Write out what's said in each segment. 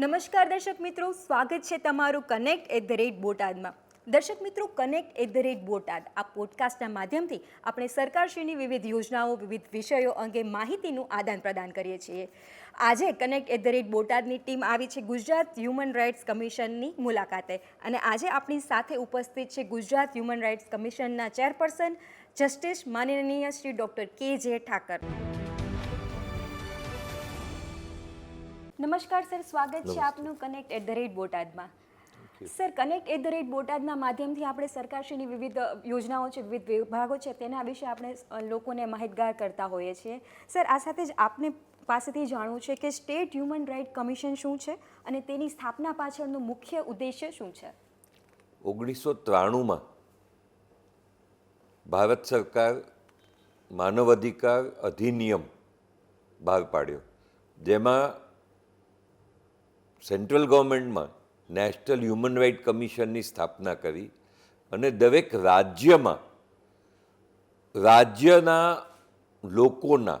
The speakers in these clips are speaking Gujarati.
નમસ્કાર દર્શક મિત્રો, સ્વાગત છે તમારું કનેક્ટ એટ ધ રેટ બોટાદમાં. દર્શક મિત્રો connect at the rate Botad, આ પોડકાસ્ટના માધ્યમથી આપણે સરકારશ્રીની વિવિધ યોજનાઓ, વિવિધ વિષયો અંગે માહિતીનું આદાન પ્રદાન કરીએ છીએ. આજે કનેક્ટ એટ ધ રેટ બોટાદની ટીમ આવી છે ગુજરાત હ્યુમન રાઇટ્સ કમિશનની મુલાકાતે. અને આજે આપણી સાથે ઉપસ્થિત છે ગુજરાત હ્યુમન રાઇટ્સ કમિશનના ચેરપર્સન જસ્ટિસ માનનીય શ્રી ડૉક્ટર કે જે ઠાકર. નમસ્કાર સર સ્વાગત છે આપનું કનેક્ટ એટ ધ રેટ બોટાદમાં. Sir connect at the rate બોટાદના માધ્યમથી આપણે સરકારશ્રીની વિવિધ યોજનાઓ છે વિવિધ વિભાગો છે તેના વિશે આપણે લોકોને માહિતગાર કરતા હોઈએ છીએ. સર આ સાથે જ આપને પાસેથી જાણવું છે કે સ્ટેટ હ્યુમન રાઇટ કમિશન શું છે અને તેની સ્થાપના પાછળનું મુખ્ય ઉદ્દેશ્ય શું છે? ઓગણીસો ત્રાણુંમાં ભારત સરકાર માનવ અધિકાર અધિનિયમ બહાર પાડ્યો. જેમાં સેન્ટ્રલ ગવર્મેન્ટમાં નેશનલ હ્યુમન રાઇટ કમિશનની સ્થાપના કરી અને દરેક રાજ્યમાં રાજ્યના લોકોના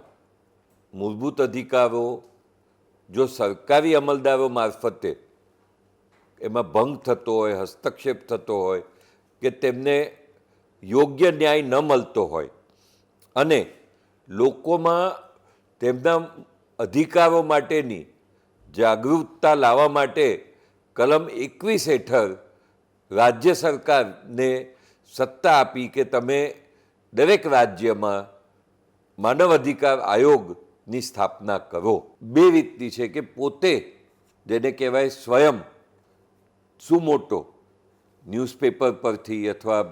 મૂળભૂત અધિકારો, જો સરકારી અમલદારો મારફતે એમાં ભંગ થતો હોય, હસ્તક્ષેપ થતો હોય કે તેમને યોગ્ય ન્યાય ન મળતો હોય અને લોકોમાં તેમના અધિકારો માટેની જાગૃતતા લાવવા માટે કલમ એકવીસ હેઠળ રાજ્ય સરકારને સત્તા આપી કે તમે દરેક રાજ્યમાં માનવ અધિકાર આયોગની સ્થાપના કરો. બે રીતની છે કે પોતે જેને કહેવાય સ્વયં શું મોટો ન્યૂઝપેપર પરથી અથવા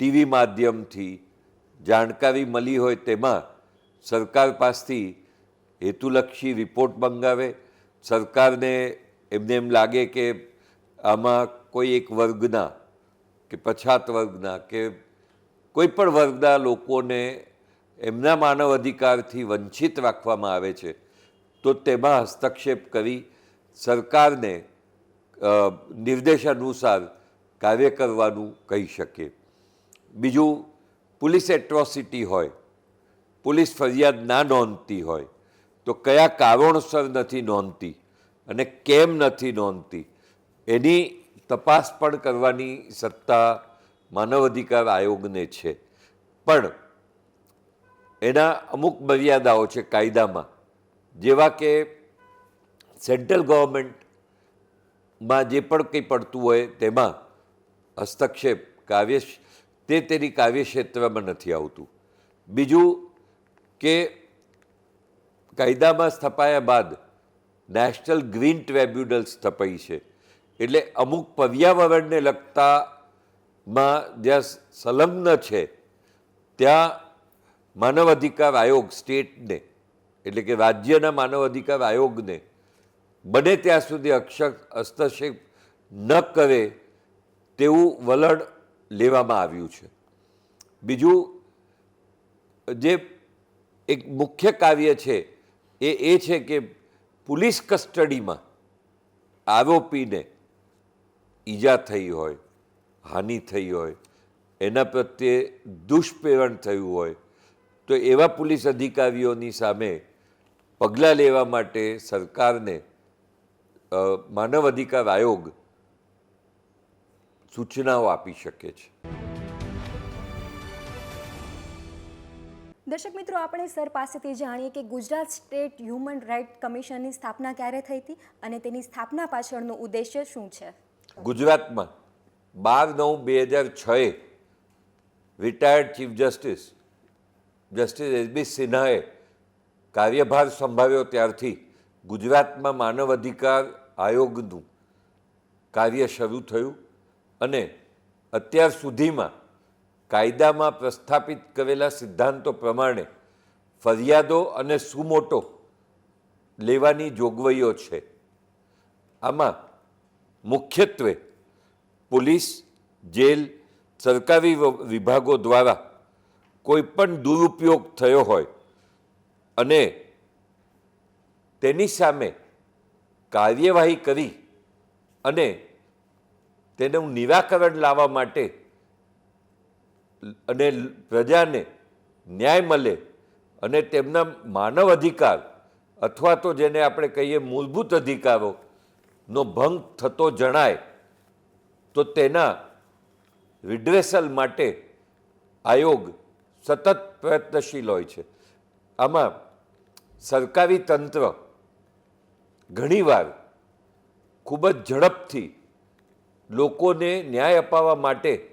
ટીવી માધ્યમથી જાણકારી મળી હોય તેમાં સરકાર પાસથી હેતુલક્ષી રિપોર્ટ મંગાવે સરકારને એમને એમ લાગે કે આમાં કોઈ એક વર્ગના કે પછાત વર્ગના કે કોઈ પણ વર્ગના લોકોને એમના માનવ અધિકારથી વંચિત રાખવામાં આવે છે તો તેમાં હસ્તક્ષેપ કરી સરકારને અ, નિર્દેશ અનુસાર કાર્ય કરવાનું કહી શકે. બીજું પોલીસ એટ્રોસિટી હોય પોલીસ ફરિયાદ ના નોંધતી હોય તો કયા કારણોસર નથી નોંધતી અને કેમ નથી નોંધતી, એની તપાસ પણ કરવાની સત્તા માનવ અધિકાર આયોગને છે. પણ એના અમુક મર્યાદાઓ છે કાયદામાં, જેવા કે સેન્ટ્રલ ગવર્મેન્ટમાં જે પણ કંઈ પડતું હોય તેમાં હસ્તક્ષેપ, કાવ્ય તે તેની કાર્યક્ષેત્રમાં નથી આવતું. બીજું કે કાયદામાં સ્થપાયા બાદ નેશનલ ગ્રીન ટ્રેબ્યુનલ સ્થપાઈ છે. એટલે અમુક પર્યાવરણને લગતામાં જ્યાં સંલગ્ન છે, ત્યાં માનવ અધિકાર આયોગ, સ્ટેટને, એટલે કે રાજ્યના માનવ અધિકાર આયોગને બને ત્યાં સુધી અક્ષર હસ્તક્ષેપ ન કરે તેવું વલણ લેવામાં આવ્યું છે. બીજું, જે એક મુખ્ય કાર્ય છે એ એ છે કે પોલીસ કસ્ટડીમાં આરોપીને ઈજા થઈ હોય, હાનિ થઈ હોય, એના પ્રત્યે દુષ્પ્રેરણ થયું હોય, તો એવા પોલીસ અધિકારીઓની સામે પગલાં લેવા માટે સરકારને માનવ અધિકાર આયોગ સૂચનાઓ આપી શકે છે. દર્શક મિત્રો, આપણે સર પાસેથી જાણીએ કે ગુજરાત સ્ટેટ હ્યુમન રાઇટ કમિશનની સ્થાપના ક્યારે થઈ હતી અને તેની સ્થાપના પાછળનો ઉદ્દેશ્ય શું છે? ગુજરાતમાં બાર નવ બે હજાર છએ retired chief justice justice S B સિન્હાએ કાર્યભાર સંભાળ્યો ત્યારથી ગુજરાતમાં માનવ અધિકાર આયોગનું કાર્ય શરૂ થયું અને અત્યાર સુધીમાં કાયદામાં પ્રસ્થાપિત કરેલા સિદ્ધાંતો પ્રમાણે ફરિયાદો અને સુમોટો લેવાની જોગવાઈઓ છે. આમાં મુખ્યત્વે પોલીસ, જેલ, સરકારી વિભાગો દ્વારા કોઈપણ દુરુપયોગ થયો હોય અને તેની સામે કાર્યવાહી કરી અને તેનું નિરાકરણ લાવવા માટે અને પ્રજાને ન્યાય મળે અને તેમના માનવ અધિકાર અથવા તો જેને આપણે કહીએ મૂળભૂત અધિકારોનો ભંગ થતો જણાય, તો તેના રિડ્રેસલ માટે આયોગ સતત પ્રયત્નશીલ હોય છે. આમાં સરકારી તંત્ર ઘણીવાર ખૂબ જ ઝડપથી લોકોને ન્યાય અપાવવા માટે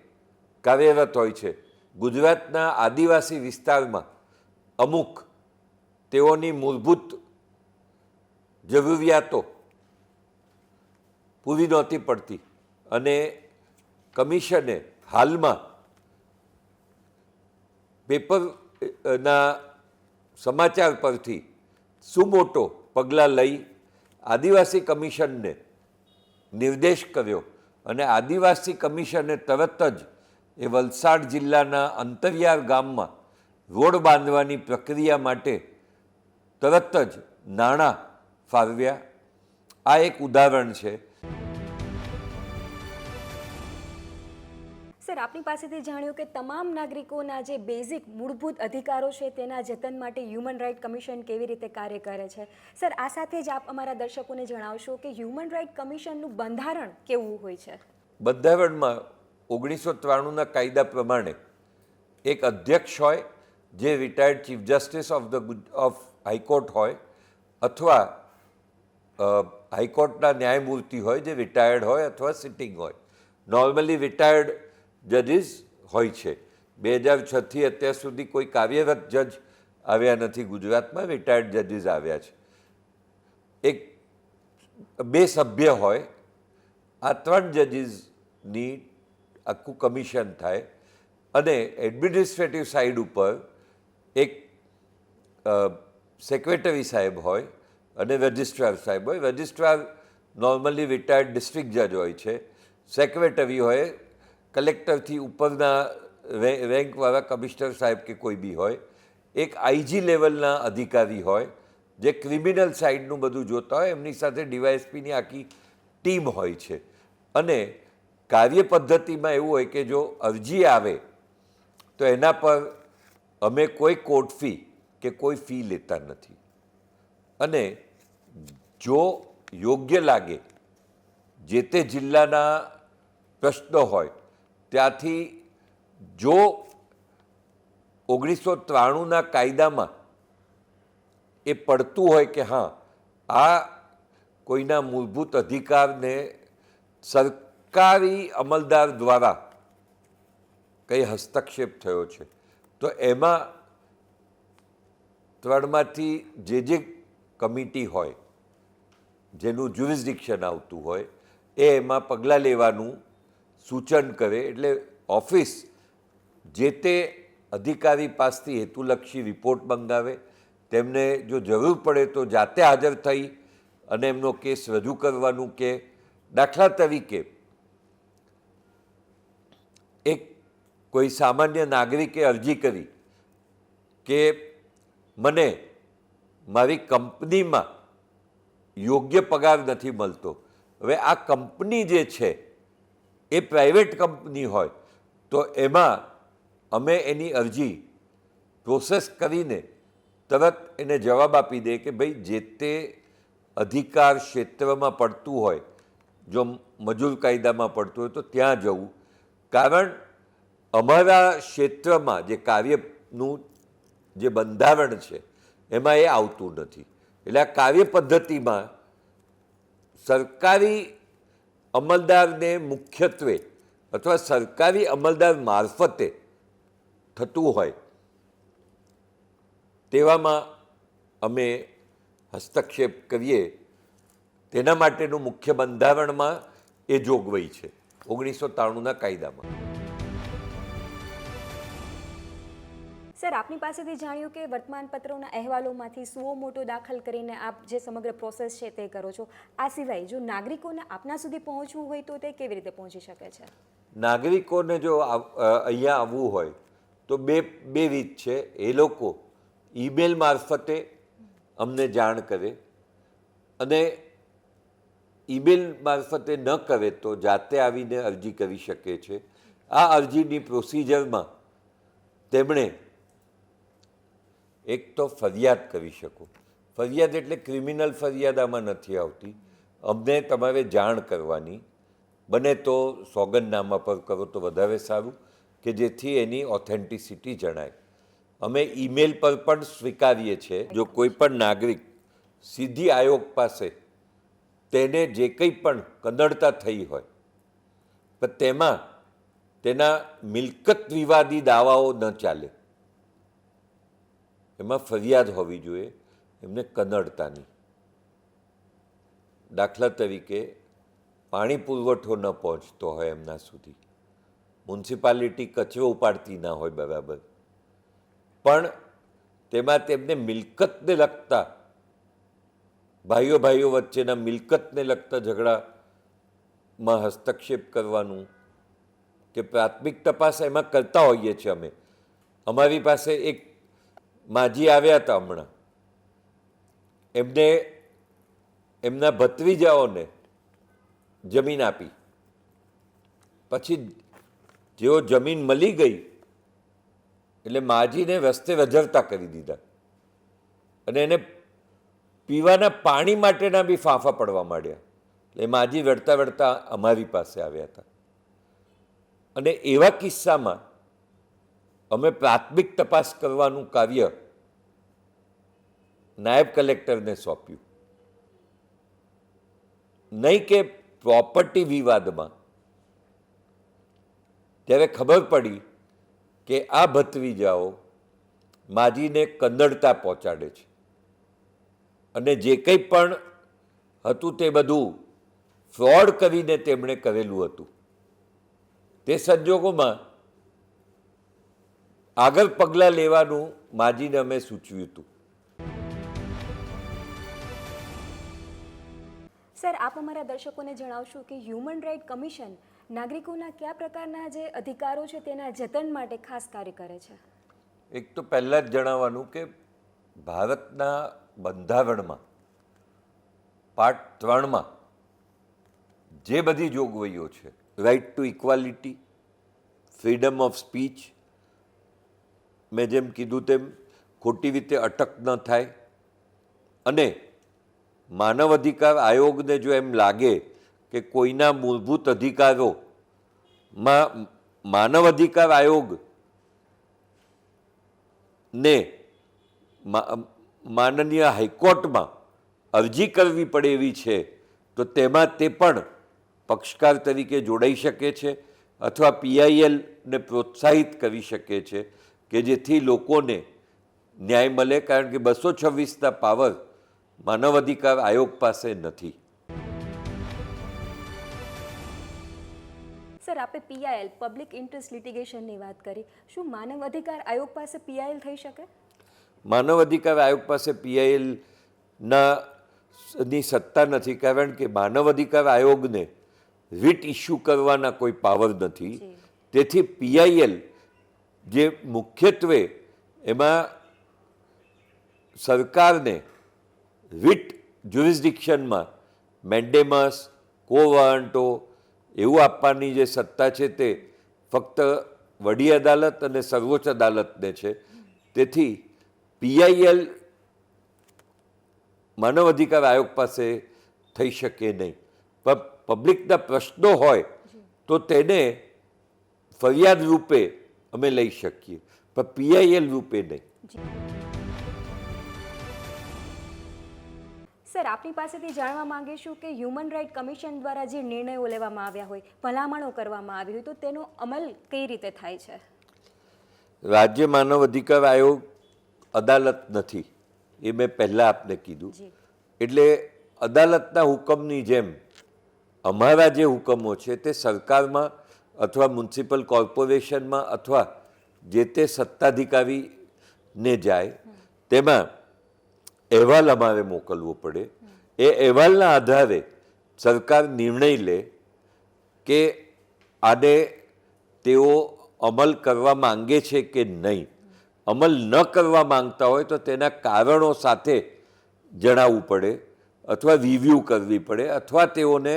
કાર્યરત હોય છે. ગુજરાતના આદિવાસી વિસ્તારમાં અમુક તેઓની મૂળભૂત જરૂરિયાતો પૂરી નહોતી પડતી અને કમિશને હાલમાં પેપરના સમાચાર પરથી સુમોટો પગલાં લઈ આદિવાસી કમિશનને નિર્દેશ કર્યો અને આદિવાસી કમિશને તરત જ એ વલસાડ જિલ્લાના અંતરિયાળ ગામમાં રોડ બાંધવાની પ્રક્રિયા માટે તરત જ નાણાં ફાળવ્યા આ એક ઉદાહરણ છે. સર આપની પાસેથી જાણ્યું કે તમામ નાગરિકોના જે બેઝિક મૂળભૂત અધિકારો છે તેના જતન માટે હ્યુમન રાઇટ કમિશન કેવી રીતે કાર્ય કરે છે? સર આ સાથે જ આપ અમારા દર્શકોને જણાવશો કે હ્યુમન રાઇટ કમિશનનું બંધારણ કેવું હોય છે? બંધારણમાં ઓગણીસો ત્રાણુંના કાયદા પ્રમાણે એક અધ્યક્ષ હોય, જે retired chief justice of the of high court હોય, અથવા હાઈકોર્ટના ન્યાયમૂર્તિ હોય, જે રિટાયર્ડ હોય અથવા સિટિંગ હોય. નોર્મલી રિટાયર્ડ જજીસ હોય છે. બે હજાર છથી અત્યાર સુધી કોઈ કાર્યરત જજ આવ્યા નથી ગુજરાતમાં રિટાયર્ડ જજીસ આવ્યા છે. એક, બે સભ્ય હોય, આ ત્રણ જજીસની આખું કમિશન થાય અને એડમિનિસ્ટ્રેટિવ સાઈડ ઉપર એક સેક્રેટરી સાહેબ હોય અને રજિસ્ટ્રાર સાહેબ હોય. રજિસ્ટ્રાર નોર્મલી રિટાયર્ડ ડિસ્ટ્રિક્ટ જજ હોય છે. સેક્રેટરી હોય, કલેક્ટરથી ઉપરના રેન્કવાળા કમિશનર સાહેબ કે કોઈ બી હોય. એક આઈજી લેવલના અધિકારી હોય, જે ક્રિમિનલ સાઈડનું બધું જોતા હોય, એમની સાથે ડીવાયએસપીની આખી ટીમ હોય છે. અને કાર્ય પદ્ધતિમાં એવું હોય કે જો અરજી આવે, તો એના પર અમે કોઈ કોર્ટ ફી કે કોઈ ફી લેતા નથી. અને જો યોગ્ય લાગે, જે તે જિલ્લાના પ્રશ્નો હોય, ત્યાંથી જો ઓગણીસો ત્રાણુંના કાયદામાં એ પડતું હોય કે હા, આ કોઈના મૂળભૂત અધિકારને સરકારી અમલદાર દ્વારા કંઈ હસ્તક્ષેપ થયો છે? તો એમાં ત્રણમાંથી જે જે કમિટી હોય, જેનું જ્યુરિસ્ડિક્શન આવતું હોય, એ એમાં પગલાં લેવાનું સૂચન કરે. એટલે ઓફિસ જે તે અધિકારી પાસથી હેતુલક્ષી રિપોર્ટ મંગાવે, તેમને જો જરૂર પડે તો જાતે હાજર થઈ અને એમનો કેસ રજૂ કરવાનું કે દાખલા તરીકે એક કોઈ સામાન્ય નાગરિકે અરજી કરી કે મને મારી કંપનીમાં યોગ્ય પગાર નથી મળતો. હવે આ કંપની જે છે, એ પ્રાઇવેટ કંપની હોય, તો એમાં અમે એની અરજી પ્રોસેસ કરીને તરત એને જવાબ આપી દે કે ભાઈ, જે તે અધિકાર ક્ષેત્રમાં પડતું હોય, જો મજૂર કાયદામાં પડતું હોય, તો ત્યાં જવું. કારણ અમારા ક્ષેત્રમાં જે કાર્યનું જે બંધારણ છે, એમાં એ આવતું નથી. એટલે આ કાર્ય પદ્ધતિમાં સરકારી અમલદારને મુખ્યત્વે અથવા સરકારી અમલદાર મારફતે થતું હોય, તેવામાં અમે હસ્તક્ષેપ કરીએ. તેના માટેનું મુખ્ય બંધારણમાં એ જોગવાઈ છે. ઓગણીસો ત્રાણુંના કાયદામાં. સર આપની પાસેથી જાણ્યું કે વર્તમાનપત્રોના અહેવાલોમાંથી સુઓ મોટો દાખલ કરીને આપ જે સમગ્ર પ્રોસેસ છે તે કરો છો આ સિવાય જો નાગરિકોને આપના સુધી પહોંચવું હોય તો તે કેવી રીતે પહોંચી શકે છે? નાગરિકોને જો અહીંયા આવવું હોય તો બે બે રીત છે. એ લોકો ઈમેલ મારફતે અમને જાણ કરે અને ઈમેલ મારફતે ન કરે તો જાતે આવીને અરજી કરી શકે છે. આ અરજીની પ્રોસિજરમાં તેમણે એક તો ફરિયાદ કરી શકો. ફરિયાદ એટલે ક્રિમિનલ ફરિયાદ આમાં નથી આવતી. અમને તમારે જાણ કરવાની. બને તો સોગંદનામા પર કરો તો વધારે સારું કે જેથી એની ઓથેન્ટિસિટી જણાય. અમે ઈમેલ પર પણ સ્વીકારીએ છીએ. જો કોઈ પણ નાગરિક સીધી આયોગ પાસે તેને જે કંઈ પણ કદડતા થઈ હોય, પણ તેમાં તેના મિલકત વિવાદી દાવાઓ ન ચાલે. એમાં ફરિયાદ હોવી જોઈએ, એમને કનડતાની દાખલા તરીકે પાણી પુરવઠો ન પહોંચતો હોય એમના સુધી. મ્યુનિસિપાલિટી કચરો ઉપાડતી ના હોય બરાબર. પણ તેમાં તેમને મિલકતને લગતા ભાઈઓ ભાઈઓ વચ્ચેના મિલકતને લગતા ઝઘડામાં હસ્તક્ષેપ કરવાનું કે પ્રાથમિક તપાસ એમાં કરતા હોઈએ છીએ અમે. અમારી પાસે એક માજી આવ્યા હતા હમણાં. એમને, એમના ભત્રીજાઓને જમીન આપી. પછી જેઓ જમીન મળી ગઈ, એટલે માજીને રસ્તે વજરતા કરી દીધા. અને એને પીવાના પાણી માટેના બી ફાંફા પડવા માંડ્યા. એટલે માજી વેડતા વેડતા અમારી પાસે આવ્યા હતા. અને એવા કિસ્સામાં અમે પ્રાથમિક તપાસ કરવાનું કાર્ય નાયબ કલેક્ટરને સોંપ્યું. નહીં કે પ્રોપર્ટી વિવાદમાં. ત્યારે ખબર પડી કે આ ભત્રીજાઓ માજીને કંદડતા પહોંચાડે છે. અને જે કંઈ પણ હતું તે બધું ફ્રોડ કરીને તેમણે કરેલું હતું. તે સંજોગોમાં આગળ પગલાં લેવાનું માજીને અમે સૂચવ્યું હતું. સર આપ અમારા દર્શકોને જણાવશો કે હ્યુમન રાઇટ કમિશન નાગરિકોના કયા પ્રકારના જે અધિકારો છે તેના જતન માટે ખાસ કાર્ય કરે છે? એક તો પહેલાં જ જણાવવાનું કે ભારતના બંધારણમાં, પાર્ટ ત્રણમાં જે બધી જોગવાઈઓ છે right to equality freedom of speech મેં જેમ કીધું તેમ ખોટી રીતે અટક ન થાય અને માનવ અધિકાર આયોગને જો એમ લાગે કે કોઈના મૂળભૂત અધિકારોમાં માનવ અધિકાર આયોગ ને માનનીય હાઈકોર્ટમાં અરજી કરવી પડે એવી છે, તો તેમાં તે પણ પક્ષકાર તરીકે જોડાઈ શકે છે અથવા પીઆઈએલને પ્રોત્સાહિત કરી શકે છે કે જેથી લોકોને ન્યાય મળે, કારણ કે બસો છવ્વીસના પાવર માનવ અધિકાર આયોગ પાસે નથી. સર, આપે પીઆઈએલ પબ્લિક ઇન્ટરેસ્ટ લિટિગેશનની વાત કરી. શું માનવ અધિકાર આયોગ પાસે પીઆઈએલ થઈ શકે? માનવ અધિકાર આયોગ પાસે પીઆઈએલના ની સત્તા નથી કારણ કે માનવ અધિકાર આયોગને રિટ ઇસ્યુ કરવાના કોઈ પાવર નથી. તેથી પીઆઈએલ જે મુખ્યત્વે એમાં સરકારને રિટ જ્યુરિસ્ડિક્શનમાં મેન્ડેમસ કોવાન્ટો એવું આપવાની જે સત્તા છે તે ફક્ત વડી અદાલત અને સર્વોચ્ચ અદાલતને છે. તેથી પીઆઈએલ માનવ અધિકાર આયોગ પાસે થઈ શકે નહીં. પણ પબ્લિકના પ્રશ્નો હોય તો તેને ફરિયાદ રૂપે અમે લઈ શકીએ પણ પીઆઈએલ રૂપે નહીં. સર આપની પાસેથી જાણવા માંગીશું કે હ્યુમન રાઇટ કમિશન દ્વારા જે નિર્ણયો લેવામાં આવ્યા હોય ભલામણો કરવામાં આવી હોય તો તેનો અમલ કઈ રીતે થાય છે? રાજ્ય માનવ અધિકાર આયોગ અદાલત નથી. એ મેં પહેલાં આપને કીધું. એટલે અદાલતના હુકમની જેમ અમારા જે હુકમો છે તે સરકારમાં અથવા મ્યુનિસિપલ કોર્પોરેશનમાં અથવા જે તે સત્તાધિકારીને જાય તેમાં અહેવાલ અમારે મોકલવો પડે. એ અહેવાલના આધારે સરકાર નિર્ણય લે કે આને તેઓ અમલ કરવા માંગે છે કે નહીં. અમલ ન કરવા માંગતા હોય તો તેના કારણો સાથે જણાવવું પડે અથવા રિવ્યૂ કરવી પડે અથવા તેઓને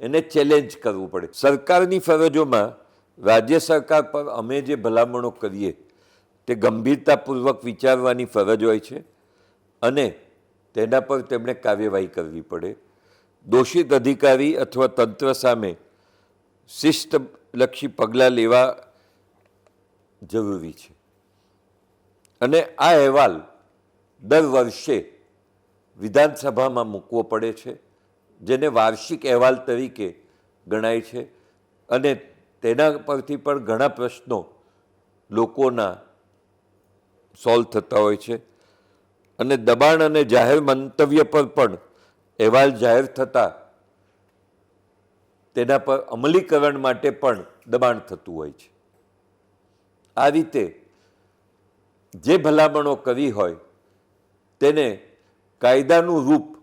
એને ચેલેન્જ કરવું પડે. સરકારની ફરજોમાં રાજ્ય સરકાર પર અમે જે ભલામણો કરીએ તે ગંભીરતાપૂર્વક વિચારવાની ફરજ હોય છે અને તેના પર તેમણે કાર્યવાહી કરવી પડે. દોષિત અધિકારી અથવા તંત્ર સામે શિસ્તલક્ષી પગલાં લેવા જરૂરી છે. અને આ અહેવાલ દર વર્ષે વિધાનસભામાં મૂકવો પડે છે, જેને વાર્ષિક અહેવાલ તરીકે ગણાય છે અને તેના પરથી પણ ઘણા પ્રશ્નો લોકોના સોલ્વ થતા હોય છે. અને દબાણ અને જાહેર મંતવ્ય પર પણ અહેવાલ જાહેર થતાં તેના પર અમલીકરણ માટે પણ દબાણ થતું હોય છે. આ રીતે જે ભલામણો કરી હોય તેને કાયદાનું રૂપ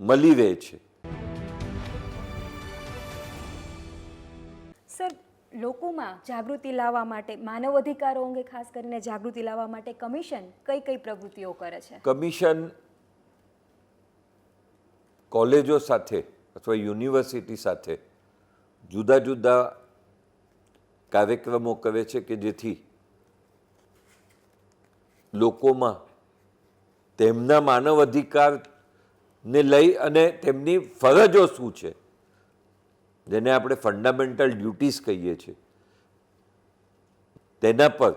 મળી રહે છે. સર લોકોમાં જાગૃતિ લાવવા માટે માનવ અધિકારો અંગે ખાસ કરીને જાગૃતિ લાવવા માટે કમિશન કઈ કઈ પ્રવૃત્તિઓ કરે છે? કમિશન કોલેજો સાથે અથવા યુનિવર્સિટી સાથે જુદા જુદા કાર્યક્રમો કરે છે કે જેથી લોકોમાં તેમના માનવ અધિકારને લઈ અને તેમની ફરજો શું છે? જેને આપણે ફંડામેન્ટલ ડ્યુટીઝ કહીએ છીએ. તેના પર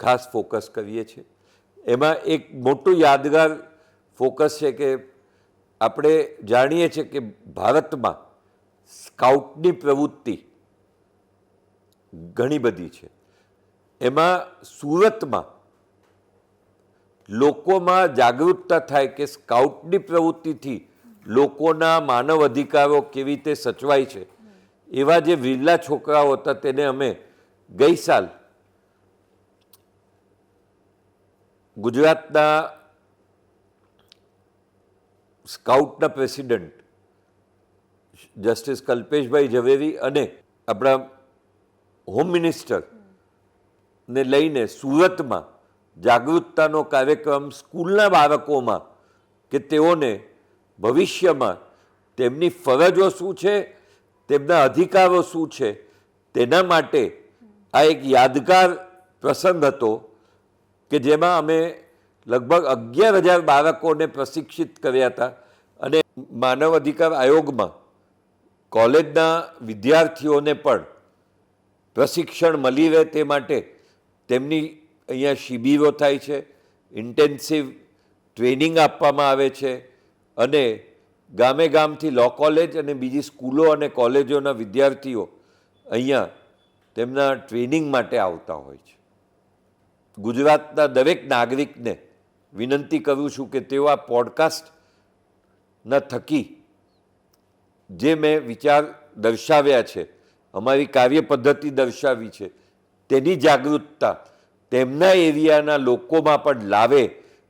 ખાસ ફોકસ કરીએ છીએ. એમાં એક મોટું યાદગાર ફોકસ છે કે આપણે જાણીએ છીએ કે ભારતમાં સ્કાઉટની પ્રવૃત્તિ ઘણી બધી છે. એમાં સુરતમાં લોકોમાં જાગૃતતા થાય કે સ્કાઉટની પ્રવૃત્તિથી લોકોના માનવ અધિકારો કેવી રીતે સચવાય છે. એવા જે વિરલા છોકરાઓ હતા તેને અમે ગઈ સાલ ગુજરાતના સ્કાઉટના પ્રેસિડેન્ટ જસ્ટિસ કલ્પેશભાઈ ઝવેરી અને આપણા હોમ મિનિસ્ટર ને લઈને સુરતમાં જાગૃતતાનો કાર્યક્રમ સ્કૂલના બાળકોમાં કે તેઓને ભવિષ્યમાં તેમની ફરજો શું છે, તેમના અધિકારો શું છે, તેના માટે આ એક યાદગાર પ્રસંગ હતો કે જેમાં અમે લગભગ અગિયાર હજાર બાળકોને પ્રશિક્ષિત કર્યા હતા અને માનવ અધિકાર આયોગમાં કોલેજના વિદ્યાર્થીઓને પણ પ્રશિક્ષણ મળી રહે તે માટે તેમની અહીંયા શિબિરો થાય છે ઇન્ટેન્સિવ ટ્રેનિંગ આપવામાં આવે છે અને ગામે ગામથી લો કોલેજ અને બીજી સ્કૂલો અને કોલેજોના વિદ્યાર્થીઓ અહીંયા તેમના ટ્રેનિંગ માટે આવતા હોય છે. ગુજરાતના દરેક નાગરિકને વિનંતી કરું છું કે તેઓ આ પોડકાસ્ટના થકી જે મેં વિચાર દર્શાવ્યા છે, અમારી કાર્ય પદ્ધતિ દર્શાવી છે, તેની જાગૃતતા તેમના એરિયાના લોકોમાં પણ લાવે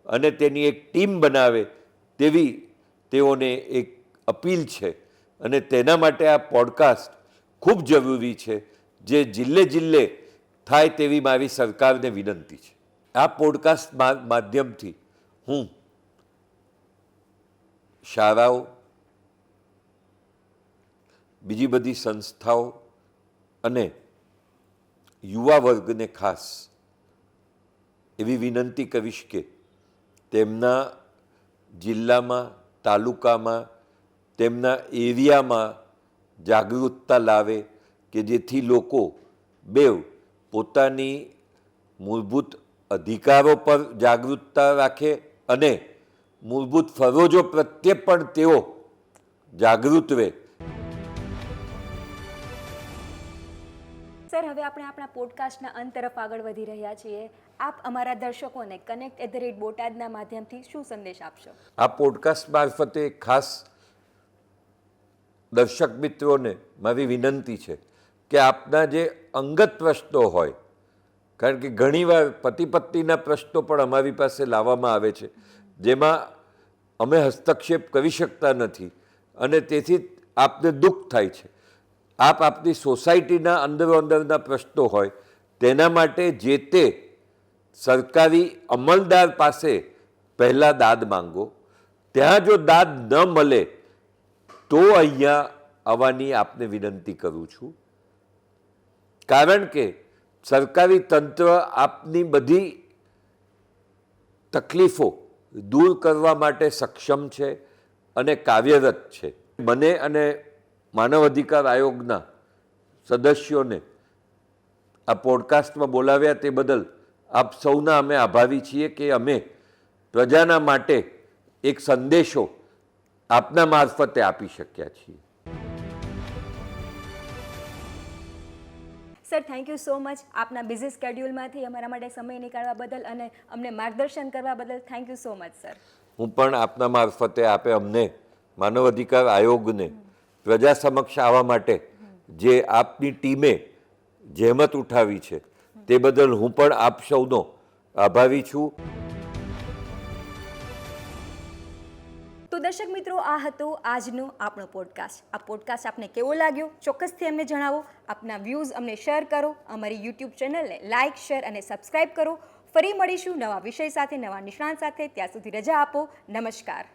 અને તેની એક ટીમ બનાવે તેવી તેઓને એક અપીલ છે. અને તેના માટે આ પોડકાસ્ટ ખૂબ જરૂરી છે જે જિલ્લે જિલ્લે થાય તેવી મારી સરકારને વિનંતી છે. આ પોડકાસ્ટ માધ્યમથી હું શાળાઓ, બીજી બધી સંસ્થાઓ અને યુવા વર્ગને ખાસ એવી વિનંતી કરીશ કે તેમના જિલ્લામાં, તાલુકામાં, તેમના એરિયામાં જાગૃતતા લાવે કે જેથી લોકો બેવ પોતાની મૂળભૂત અધિકારો પર જાગૃતતા રાખે અને મૂળભૂત ફરજો પ્રત્યે પણ તેઓ જાગૃત રહે. સર હવે આપણે આપણા પોડકાસ્ટના અંત તરફ આગળ વધી રહ્યા છીએ. આપ અમારા દર્શકોને કનેક્ટ એટ ધ રેટ બોટાદના માધ્યમથી શું સંદેશ આપશો? આ પોડકાસ્ટ મારફતે ખાસ દર્શક મિત્રોને મારી વિનંતી છે કે આપના જે અંગત પ્રશ્નો હોય, કારણ કે ઘણીવાર પતિ પત્નીના પ્રશ્નો પણ અમારી પાસે લાવવામાં આવે છે, જેમાં અમે હસ્તક્ષેપ કરી શકતા નથી અને તેથી આપને દુઃખ થાય છે. આપ આપની સોસાયટીના અંદરો અંદરના પ્રશ્નો હોય, તેના માટે જે તે સરકારી અમલદાર પાસે પહેલાં દાદ માંગો. ત્યાં જો દાદ ન મળે, તો અહીંયા આવવાની આપને વિનંતી કરું છું. કારણ કે સરકારી તંત્ર આપની બધી તકલીફો દૂર કરવા માટે સક્ષમ છે અને કાર્યરત છે. મને અને માનવ અધિકાર આયોગના સદસ્યોને આ પોડકાસ્ટમાં બોલાવ્યા તે બદલ આપ સૌના અમે આભારી છીએ કે અમે પ્રજાના માટે એક સંદેશો આપના મારફતે આપી શક્યા છીએ. Sir thank you so much આપના બિઝી સ્કેડ્યુલમાંથી અમારા માટે સમય નીકાળવા બદલ અને અમને માર્ગદર્શન કરવા બદલ thank you so much sir હું પણ આપના મારફતે આપે અમને માનવ અધિકાર આયોગને પ્રજા સમક્ષ આવવા માટે જે આપની ટીમે જહેમત ઉઠાવી છે, તે બદલ હું પણ આપ સૌનો આભારી છું. તો દર્શક મિત્રો, આ હતો આજનો આપણો પોડકાસ્ટ આ પોડકાસ્ટ આપને કેવો લાગ્યો? ચોક્કસથી અમને જણાવો. આપના વ્યૂઝ અમને શેર કરો. અમારી યુટ્યુબ ચેનલને લાઇક શેર અને સબસ્ક્રાઇબ કરો. ફરી મળીશું નવા વિષય સાથે, નવા નિષ્ણાંત સાથે. ત્યાં સુધી રજા આપો. નમસ્કાર.